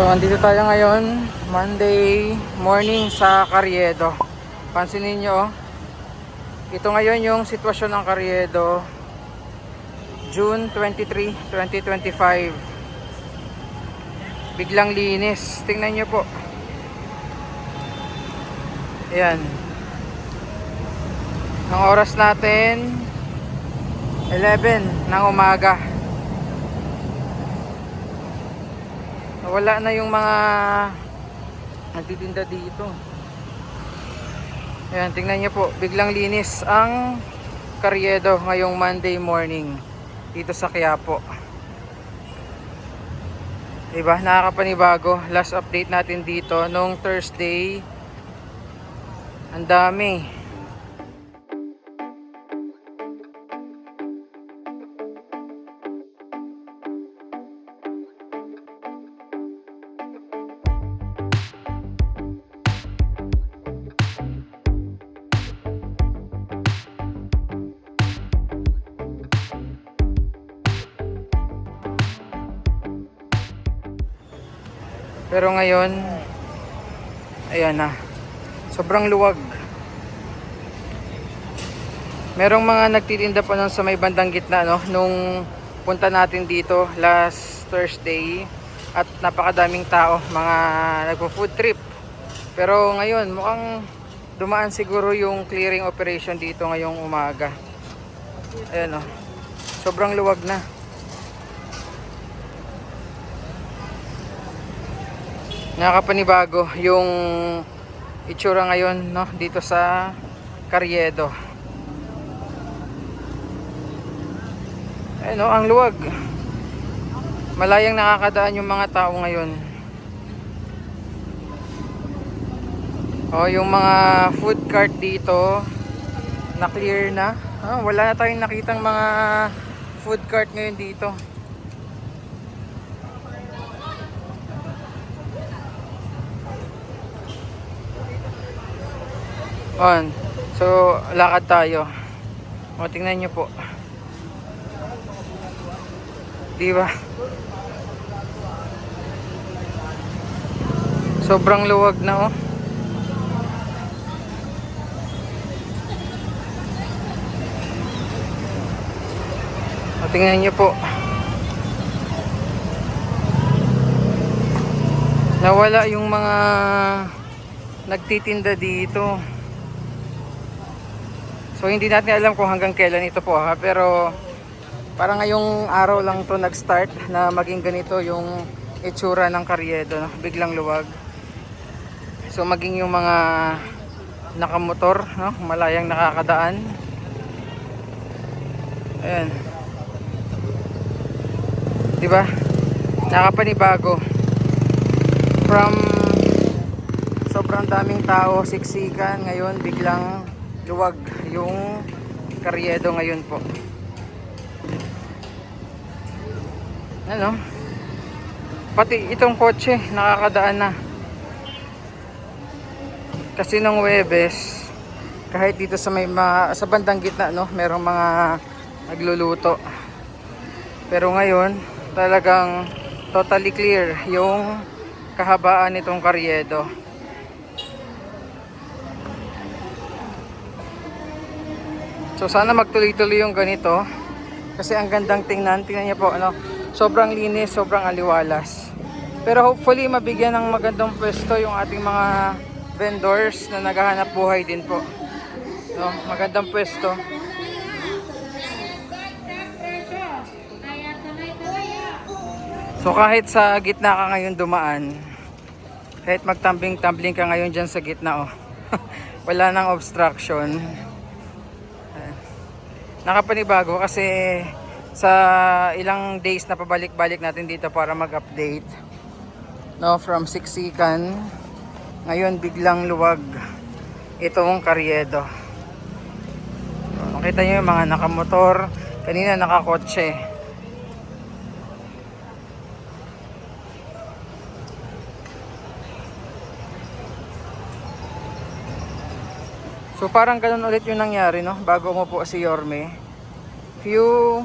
So, andito tayo ngayon, Monday morning sa Carriedo. Pansinin nyo, oh. ito ngayon yung sitwasyon ng Carriedo, June 23, 2025. Biglang linis. Tingnan nyo po. Ayan. Ang oras natin, 11 ng umaga. Wala na yung mga nagtitinda dito. Ayan, tingnan niyo po. Biglang linis ang Carriedo ngayong Monday morning dito sa Quiapo. Diba? Nakakapanibago. Last update natin dito nung Thursday. Ang dami. Pero ngayon, ayan na. Sobrang luwag. Merong mga nagtitinda pa nun sa may bandang gitna, no? Nung punta natin dito last Thursday at napakadaming tao, mga nagpo-food trip. Pero ngayon, mukhang dumaan siguro yung clearing operation dito ngayong umaga. Ayan, oh. Sobrang luwag na. Nakakapanibago yung itsura ngayon no dito sa Carriedo. Ayun no, ang luwag. Malayang nakakadaan yung mga tao ngayon. Oh, yung mga food cart dito na clear na. Ah, wala na tayong nakitang mga food cart ngayon dito. On. So, lakad tayo. O, tingnan nyo po. Di ba? Sobrang luwag na, oh. Tingnan nyo po. Nawala yung mga nagtitinda dito. So hindi natin alam kung hanggang kailan ito po ha, pero parang ngayong araw lang to nag-start na maging ganito yung itsura ng Carriedo, no? biglang luwag. So maging yung mga nakamotor, no? malayang nakakadaan. Ayan. 'Di ba? Nakapanibago. From sobrang daming tao, siksikan, ngayon biglang luwag yung Carriedo ngayon po. Ano? Pati itong kotse nakakadaan na. Kasi nung Webes, kahit dito sa may ma, sa bandang gitna no, merong mga nagluluto. Pero ngayon, talagang totally clear yung kahabaan nitong Carriedo. So sana magtuloy-tuloy yung ganito. Kasi ang gandang tingnan. Tingnan niyo po, ano, sobrang linis, sobrang aliwalas. Pero hopefully mabigyan ng magandang pwesto yung ating mga vendors na naghahanap buhay din po. No, magandang pwesto. So kahit sa gitna ka ngayon dumaan, kahit magtambling-tambling ka ngayon dyan sa gitna, oh, wala nang obstruction nakapanibago kasi sa ilang days na pabalik-balik natin dito para mag-update no from Siksikan ngayon biglang luwag itong Carriedo makita nyo yung mga nakamotor. Kanina nakakotse So parang ganun ulit yung nangyari no bago mo po si Yorme. Few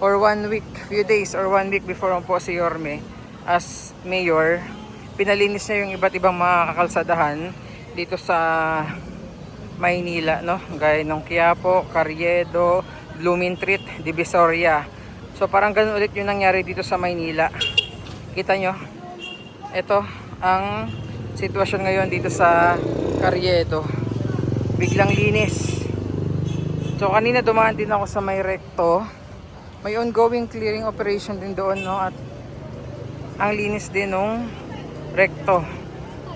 or one week, few days or one week before mo po si Yorme as mayor, pinalinis niya yung iba't ibang mga kakalsadahan dito sa Maynila, no? Gaya ng Quiapo, Carriedo, Blumentritt, Divisoria. So parang ganun ulit yung nangyari dito sa Maynila. Kita nyo? Ito ang sitwasyon ngayon dito sa Carriedo. Biglang linis. So kanina dumaan din ako sa may recto. May ongoing clearing operation din doon, no? At ang linis din nung recto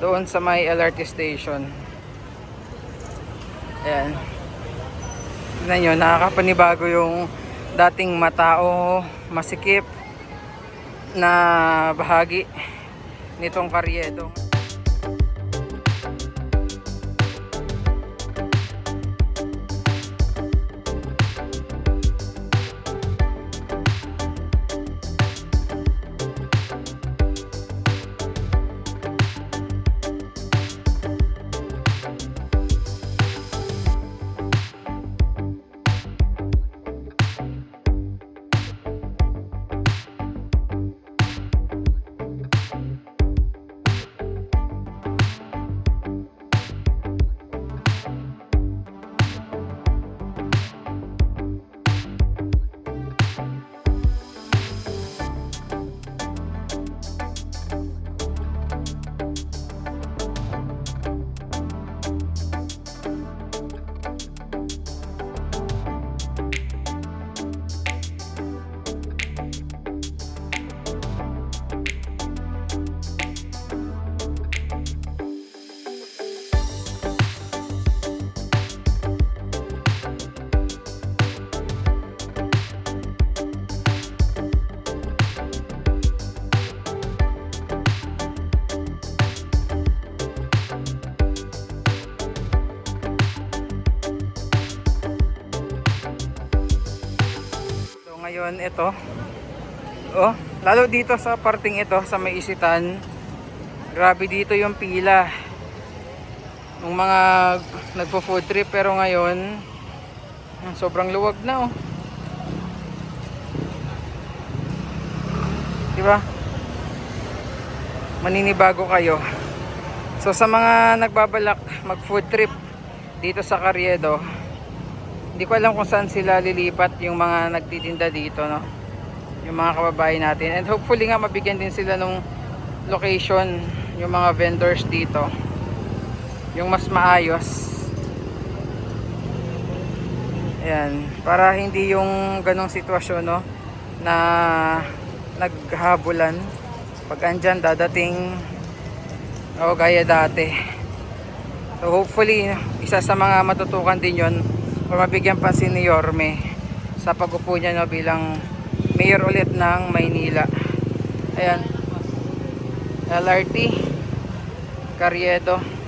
doon sa may LRT station. Ayan. Tignan nyo, nakakapanibago yung dating matao, masikip na bahagi nitong karyedo. Ito. Oh, lalo dito sa parting ito sa may isitan. Grabe dito yung pila. Ng mga nagpo-food trip pero ngayon sobrang luwag na oh. Di ba? Maninibago kayo. So sa mga nagbabalak mag-food trip dito sa Carriedo, hindi ko alam kung saan sila lilipat yung mga nagtitinda dito, no? Yung mga kababayan natin. And hopefully nga mabigyan din sila nung location yung mga vendors dito. Yung mas maayos. Ayan. Para hindi yung ganong sitwasyon, no? Na naghabulan. Pag andyan, dadating o gaya dati. So hopefully, isa sa mga matutukan din yon o mabigyan pansin ni Yorme sa pag-upo niya no, bilang mayor ulit ng Maynila. Ayan. LRT Carriedo